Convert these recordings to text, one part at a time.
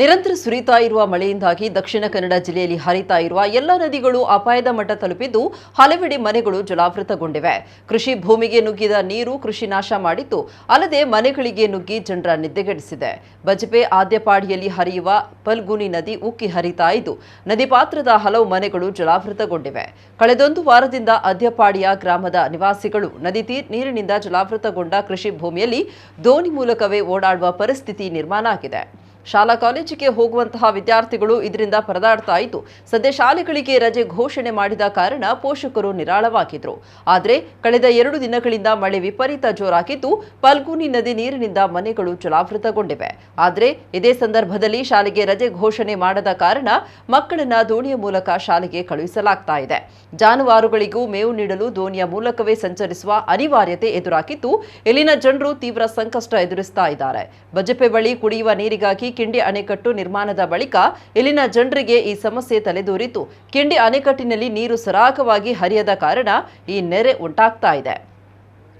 ನಿರಂತರ ಸುರಿತಾ ಇರುವ ಮಳೆಯಿಂದಾಗಿ ದಕ್ಷಿಣ ಕನ್ನಡ ಜಿಲ್ಲೆಯಲ್ಲಿ ಹರಿತಾ ಇರುವ ಎಲ್ಲ ನದಿಗಳು ಅಪಾಯದ ಮಟ್ಟ ತಲುಪಿದ್ದು ಹಲವೆಡೆ ಮನೆಗಳು ಜಲಾವೃತಗೊಂಡಿವೆ. ಕೃಷಿ ಭೂಮಿಗೆ ನುಗ್ಗಿದ ನೀರು ಕೃಷಿ ನಾಶ ಮಾಡಿದ್ದು ಅಲ್ಲದೆ ಮನೆಗಳಿಗೆ ನುಗ್ಗಿ ಜನರ ನಿದ್ದೆಗೆಡಿಸಿದೆ ಬಜಪೆ ಆದ್ಯಪಾಡಿಯಲ್ಲಿ ಹರಿಯುವ ಪಲ್ಗುನಿ ನದಿ ಉಕ್ಕಿ ಹರಿತಾ ಇದ್ದು, ನದಿ ಪಾತ್ರದ ಹಲವು ಮನೆಗಳು ಜಲಾವೃತಗೊಂಡಿವೆ. ಕಳೆದೊಂದು ವಾರದಿಂದ ಅದ್ಯಪಾಡಿಯ ಗ್ರಾಮದ ನಿವಾಸಿಗಳು ನದಿ ನೀರಿನಿಂದ ಜಲಾವೃತಗೊಂಡ ಕೃಷಿ ಭೂಮಿಯಲ್ಲಿ ದೋಣಿ ಮೂಲಕವೇ ಓಡಾಡುವ ಪರಿಸ್ಥಿತಿ ನಿರ್ಮಾಣ ಆಗಿದೆ. ಶಾಲಾ ಕಾಲೇಜಿಗೆ ಹೋಗುವಂತಹ ವಿದ್ಯಾರ್ಥಿಗಳು ಇದರಿಂದ ಪರದಾಡ್ತಾ ಇದ್ದು, ಸದ್ಯ ಶಾಲೆಗಳಿಗೆ ರಜೆ ಘೋಷಣೆ ಮಾಡಿದ ಕಾರಣ ಪೋಷಕರು ನಿರಾಳವಾಗಿದ್ರು. ಆದರೆ, ಕಳೆದ ಎರಡು ದಿನಗಳಿಂದ ಮಳೆ ವಿಪರೀತ ಜೋರಾಗಿದ್ದು, ಪಲ್ಗುನಿ ನದಿ ನೀರಿನಿಂದ ಮನೆಗಳು ಜಲಾವೃತಗೊಂಡಿವೆ. ಆದರೆ, ಇದೇ ಸಂದರ್ಭದಲ್ಲಿ ಶಾಲೆಗೆ ರಜೆ ಘೋಷಣೆ ಮಾಡದ ಕಾರಣ ಮಕ್ಕಳನ್ನ ದೋಣಿಯ ಮೂಲಕ ಶಾಲೆಗೆ ಕಳುಹಿಸಲಾಗ್ತಾ ಇದೆ. ಜಾನುವಾರುಗಳಿಗೂ ಮೇವು ನೀಡಲು ದೋಣಿಯ ಮೂಲಕವೇ ಸಂಚರಿಸುವ ಅನಿವಾರ್ಯತೆ ಎದುರಾಗಿದ್ದು, ಇಲ್ಲಿನ ಜನರು ತೀವ್ರ ಸಂಕಷ್ಟ ಎದುರಿಸ್ತಾ ಇದ್ದಾರೆ. ಬಜಪೆ ಬಳಿ ಕುಡಿಯುವ ನೀರಿಗಾಗಿ ಕಿಂಡಿ ಅಣೆಕಟ್ಟು ನಿರ್ಮಾಣದ ಬಳಿಕ ಇಲ್ಲಿನ ಜನರಿಗೆ ಈ ಸಮಸ್ಯೆ ತಲೆದೋರಿತು. ಕಿಂಡಿ ಅಣೆಕಟ್ಟಿನಲ್ಲಿ ನೀರು ಸರಾಗವಾಗಿ ಹರಿಯದ ಕಾರಣ ಈ ನೆರೆ ಉಂಟಾಗ್ತಾ ಇದೆ.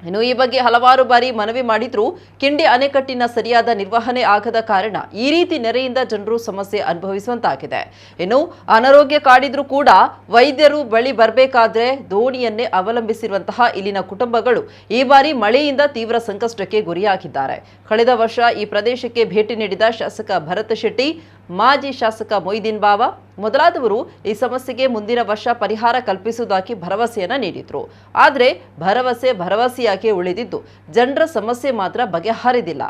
ಇನ್ನು ಈ ಬಗ್ಗೆ ಹಲವಾರು ಬಾರಿ ಮನವಿ ಮಾಡಿದ್ರೂ ಕಿಂಡಿ ಅಣೆಕಟ್ಟಿನ ಸರಿಯಾದ ನಿರ್ವಹಣೆ ಆಗದ ಕಾರಣ ಈ ರೀತಿ ನೆರೆಯಿಂದ ಜನರು ಸಮಸ್ಯೆ ಅನುಭವಿಸುವಂತಾಗಿದೆ. ಇನ್ನು ಅನಾರೋಗ್ಯ ಕಾಡಿದ್ರೂ ಕೂಡ ವೈದ್ಯರು ಬಳಿ ಬರಬೇಕಾದ್ರೆ ದೋಣಿಯನ್ನೇ ಅವಲಂಬಿಸಿರುವಂತಹ ಇಲ್ಲಿನ ಕುಟುಂಬಗಳು ಈ ಬಾರಿ ಮಳೆಯಿಂದ ತೀವ್ರ ಸಂಕಷ್ಟಕ್ಕೆ ಗುರಿಯಾಗಿದ್ದಾರೆ. ಕಳೆದ ವರ್ಷ ಈ ಪ್ರದೇಶಕ್ಕೆ ಭೇಟಿ ನೀಡಿದ ಶಾಸಕ ಭರತ್ ಶೆಟ್ಟಿ ಮಾಜಿ ಶಾಸಕ ಮೊಯ್ದೀನ್ ಬಾವ, ಮೊದಲಾದವರು ಈ ಸಮಸ್ಯೆಗೆ ಮುಂದಿನ ವರ್ಷ ಪರಿಹಾರ ಕಲ್ಪಿಸುವುದಾಗಿ ಭರವಸೆಯನ್ನ ನೀಡಿದ್ರು. ಆದರೆ ಭರವಸೆ ಭರವಸೆಯಾಗಿ ಉಳಿದಿದ್ದು, ಜನರ ಸಮಸ್ಯೆ ಮಾತ್ರ ಬಗೆಹರಿದಿಲ್ಲ.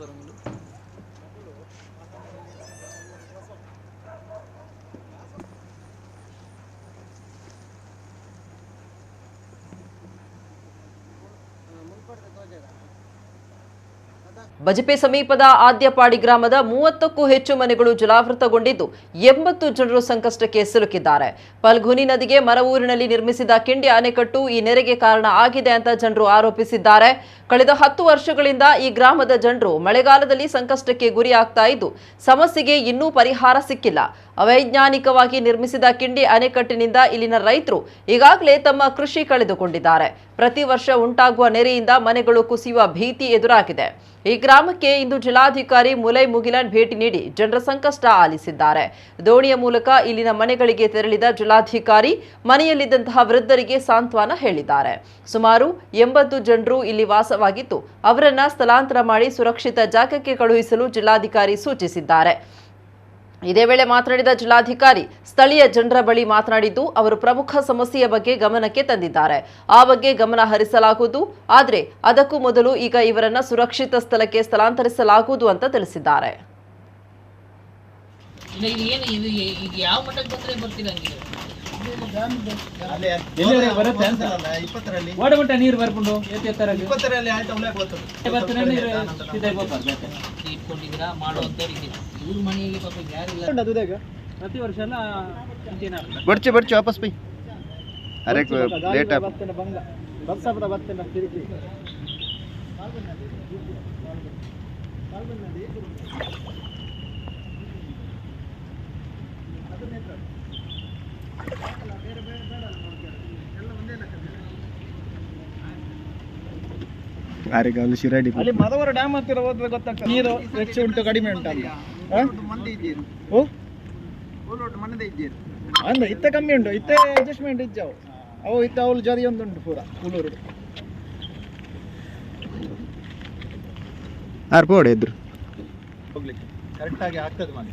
사람이네. 문 걸어도 꺼져라. ಬಜಪೆ ಸಮೀಪದ ಆದ್ಯಪಾಡಿ ಗ್ರಾಮದ ಮೂವತ್ತಕ್ಕೂ ಹೆಚ್ಚು ಮನೆಗಳು ಜಲಾವೃತಗೊಂಡಿದ್ದು ಎಂಬತ್ತು ಜನರು ಸಂಕಷ್ಟಕ್ಕೆ ಸಿಲುಕಿದ್ದಾರೆ. ಪಲ್ಗುನಿ ನದಿಗೆ ಮರವೂರಿನಲ್ಲಿ ನಿರ್ಮಿಸಿದ ಕಿಂಡಿ ಅಣೆಕಟ್ಟು ಈ ನೆರೆಗೆ ಕಾರಣ ಆಗಿದೆ ಅಂತ ಜನರು ಆರೋಪಿಸಿದ್ದಾರೆ. ಕಳೆದ ಹತ್ತು ವರ್ಷಗಳಿಂದ ಈ ಗ್ರಾಮದ ಜನರು ಮಳೆಗಾಲದಲ್ಲಿ ಸಂಕಷ್ಟಕ್ಕೆ ಗುರಿಯಾಗ್ತಾ ಇದ್ದು ಸಮಸ್ಯೆಗೆ ಇನ್ನೂ ಪರಿಹಾರ ಸಿಕ್ಕಿಲ್ಲ. ಅವೈಜ್ಞಾನಿಕವಾಗಿ ನಿರ್ಮಿಸಿದ ಕಿಂಡಿ ಅಣೆಕಟ್ಟಿನಿಂದ ಇಲ್ಲಿನ ರೈತರು ಈಗಾಗಲೇ ತಮ್ಮ ಕೃಷಿ ಕಳೆದುಕೊಂಡಿದ್ದಾರೆ. ಪ್ರತಿ ವರ್ಷ ಉಂಟಾಗುವ ನೆರೆಯಿಂದ ಮನೆಗಳು ಕುಸಿಯುವ ಭೀತಿ ಎದುರಾಗಿದೆ. ಈ ಗ್ರಾಮಕ್ಕೆ ಇಂದು ಜಿಲ್ಲಾಧಿಕಾರಿ ಮುಲೈ ಮುಗಿಲನ್ ಭೇಟಿ ನೀಡಿ ಜನರ ಸಂಕಷ್ಟ ಆಲಿಸಿದ್ದಾರೆ. ದೋಣಿಯ ಮೂಲಕ ಇಲ್ಲಿನ ಮನೆಗಳಿಗೆ ತೆರಳಿದ ಜಿಲ್ಲಾಧಿಕಾರಿ ಮನೆಯಲ್ಲಿದ್ದಂತಹ ವೃದ್ಧರಿಗೆ ಸಾಂತ್ವನ ಹೇಳಿದ್ದಾರೆ. ಸುಮಾರು ಎಂಬತ್ತು ಜನರು ಇಲ್ಲಿ ವಾಸವಾಗಿದ್ದು, ಅವರನ್ನ ಸ್ಥಳಾಂತರ ಮಾಡಿ ಸುರಕ್ಷಿತ ಜಾಗಕ್ಕೆ ಕಳುಹಿಸಲು ಜಿಲ್ಲಾಧಿಕಾರಿ ಸೂಚಿಸಿದ್ದಾರೆ. ಇದೇ ವೇಳೆ ಮಾತನಾಡಿದ ಜಿಲ್ಲಾಧಿಕಾರಿ ಸ್ಥಳೀಯ ಜನರ ಬಳಿ ಮಾತನಾಡಿದ್ದು ಅವರು ಪ್ರಮುಖ ಸಮಸ್ಯೆಯ ಬಗ್ಗೆ ಗಮನಕ್ಕೆ ತಂದಿದ್ದಾರೆ. ಆ ಬಗ್ಗೆ ಗಮನ ಹರಿಸಲಾಗುವುದು. ಆದರೆ ಅದಕ್ಕೂ ಮೊದಲು ಈಗ ಇವರನ್ನ ಸುರಕ್ಷಿತ ಸ್ಥಳಕ್ಕೆ ಸ್ಥಳಾಂತರಿಸಲಾಗುವುದು ಅಂತ ತಿಳಿಸಿದ್ದಾರೆ. ನೀರು ಬರ್ಕೊಂಡು ಇಟ್ಕೊಂಡಿದ್ದೀರಾ? ಇವ್ರ ಮನೆಯಲ್ಲಿ ಪಾಪ ಯಾರಿಲ್ಲ ಪ್ರತಿ ವರ್ಷನ ಬರ್ಚಿ ಬರ್ಚಿ ವಾಪಸ್ ಪೈ ಅರೆ ಲೇಟ್ ಆಗ ಬರ್ತೇನೆ ತಿರುಗಿ ಶಿರಾಡಿ ಅಲ್ಲಿ ಮದವರ ಡ್ಯಾಮ್ ಹತ್ತಿರ ಹೋದ್ರೆ ಗೊತ್ತಾಗ್ತದೆ ನೀರು ಹೆಚ್ಚು ಉಂಟು ಕಡಿಮೆ ಉಂಟು ಓ ಅಂದ ಇತ್ತ ಕಮ್ಮಿ ಉಂಟು ಇತ್ತೆ ಅಡ್ಜಸ್ಟ್ಮೆಂಟ್ ಇದ್ದಾವು ಅವು. ಇತ್ತ ಅವಳು ಜರಿ ಒಂದು ಉಂಟು ಪೂರ ಕೂಲೂರು ಆರು ಪೋಡೆ ಎದ್ರು ಹೋಗ್ಲಿಕ್ಕೆ. ಕರೆಕ್ಟಾಗಿ ಆಗ್ತದೆ ಮನೆ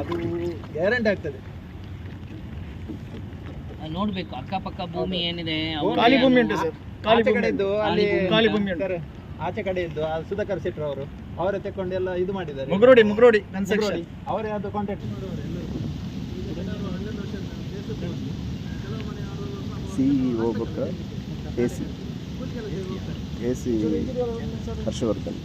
ಅದು ಗ್ಯಾರಂಟಿ ಆಗ್ತದೆ. ನೋಡ್ಬೇಕು ಅಕ್ಕಪಕ್ಕ ಭೂಮಿ ಏನಿದೆ ಖಾಲಿ ಭೂಮಿ ಉಂಟು ಸರ್ ಖಾಲಿ ಕಡೆ ಇದ್ದು ಉಂಟು. ಅಲ್ಲಿ ಖಾಲಿ ಭೂಮಿ ಉಂಟು. ಸರ್, ಆಚೆ ಕಡೆ ಇದ್ದು ಆ ಸುಧಾಕರ್ ಶೆಟ್ಟರ್ ಅವರು ಅವರೇ ತಕೊಂಡು ಎಲ್ಲ ಇದು ಮಾಡಿದ್ದಾರೆ. ಮುಗ್ರೋಡಿ ಮುಗ್ರೋಡಿ ಮುಗ್ರೋಡಿ. ಅವರೇ ಅದು ಕಾಂಟ್ಯಾಕ್ಟ್ ಸಿ ಹೋಗ್ಬೇಕ A C A C Harshavardhan.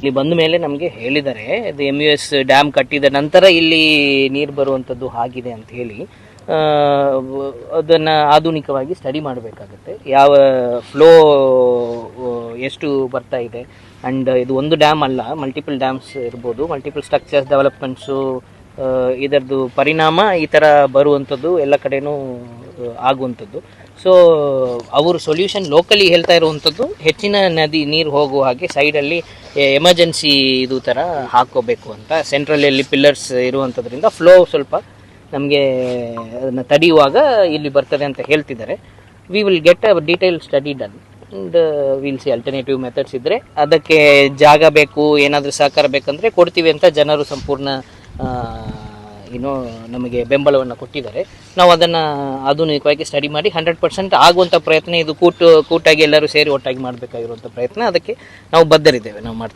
ಇಲ್ಲಿ ಬಂದ ಮೇಲೆ ನಮಗೆ ಹೇಳಿದ್ದಾರೆ ಅದು ಎಂ ಯು ಎಸ್ ಡ್ಯಾಮ್ ಕಟ್ಟಿದ ನಂತರ ಇಲ್ಲಿ ನೀರು ಬರುವಂಥದ್ದು ಆಗಿದೆ ಅಂತ ಹೇಳಿ ಅದನ್ನು ಅದನ್ನ ಆಧುನಿಕವಾಗಿ ಸ್ಟಡಿ ಮಾಡಬೇಕಾಗುತ್ತೆ. ಯಾವ ಫ್ಲೋ ಎಷ್ಟು ಬರ್ತಾ ಇದೆ. ಆ್ಯಂಡ್ ಇದು ಒಂದು ಡ್ಯಾಮ್ ಅಲ್ಲ ಮಲ್ಟಿಪಲ್ ಡ್ಯಾಮ್ಸ್ ಇರ್ಬೋದು. ಮಲ್ಟಿಪಲ್ ಸ್ಟ್ರಕ್ಚರ್ಸ್ ಡೆವಲಪ್ಮೆಂಟ್ಸು ಇದರದ್ದು ಪರಿಣಾಮ ಈ ಥರ ಬರುವಂಥದ್ದು ಎಲ್ಲ ಕಡೆನೂ ಆ, ಆಗುವಂಥದ್ದು ಸೊ ಅವರು ಸೊಲ್ಯೂಷನ್ ಲೋಕಲಿ ಹೇಳ್ತಾ ಇರುವಂಥದ್ದು ಹೆಚ್ಚಿನ ನದಿ ನೀರು ಹೋಗುವ ಹಾಗೆ ಸೈಡಲ್ಲಿ ಎಮರ್ಜೆನ್ಸಿ ಇದು ಥರ ಹಾಕೋಬೇಕು ಅಂತ ಸೆಂಟ್ರಲಲ್ಲಿ ಪಿಲ್ಲರ್ಸ್ ಇರುವಂಥದ್ರಿಂದ ಫ್ಲೋ ಸ್ವಲ್ಪ ನಮಗೆ ಅದನ್ನು ತಡೆಯುವಾಗ ಇಲ್ಲಿ ಬರ್ತದೆ ಅಂತ ಹೇಳ್ತಿದ್ದಾರೆ. We will get a detail study done and will see alternative methods ಇದ್ದರೆ ಅದಕ್ಕೆ ಜಾಗ ಬೇಕು ಏನಾದರೂ ಸಹಕಾರ ಬೇಕಂದರೆ ಕೊಡ್ತೀವಿ ಅಂತ ಜನರು ಸಂಪೂರ್ಣ ಏನೋ ನಮಗೆ ಬೆಂಬಲವನ್ನು ಕೊಟ್ಟಿದ್ದಾರೆ. ನಾವು ಅದನ್ನು ಆಧುನಿಕವಾಗಿ ಸ್ಟಡಿ ಮಾಡಿ ಹಂಡ್ರೆಡ್ ಪರ್ಸೆಂಟ್ ಆಗುವಂಥ ಪ್ರಯತ್ನ, ಇದು ಕೂಟು, ಕೂಟಾಗಿ ಎಲ್ಲರೂ ಸೇರಿ ಒಟ್ಟಾಗಿ ಮಾಡಬೇಕಾಗಿರುವಂಥ ಪ್ರಯತ್ನ, ಅದಕ್ಕೆ ನಾವು ಬದ್ಧರಿದ್ದೇವೆ, ನಾವು ಮಾಡ್ತೀವಿ.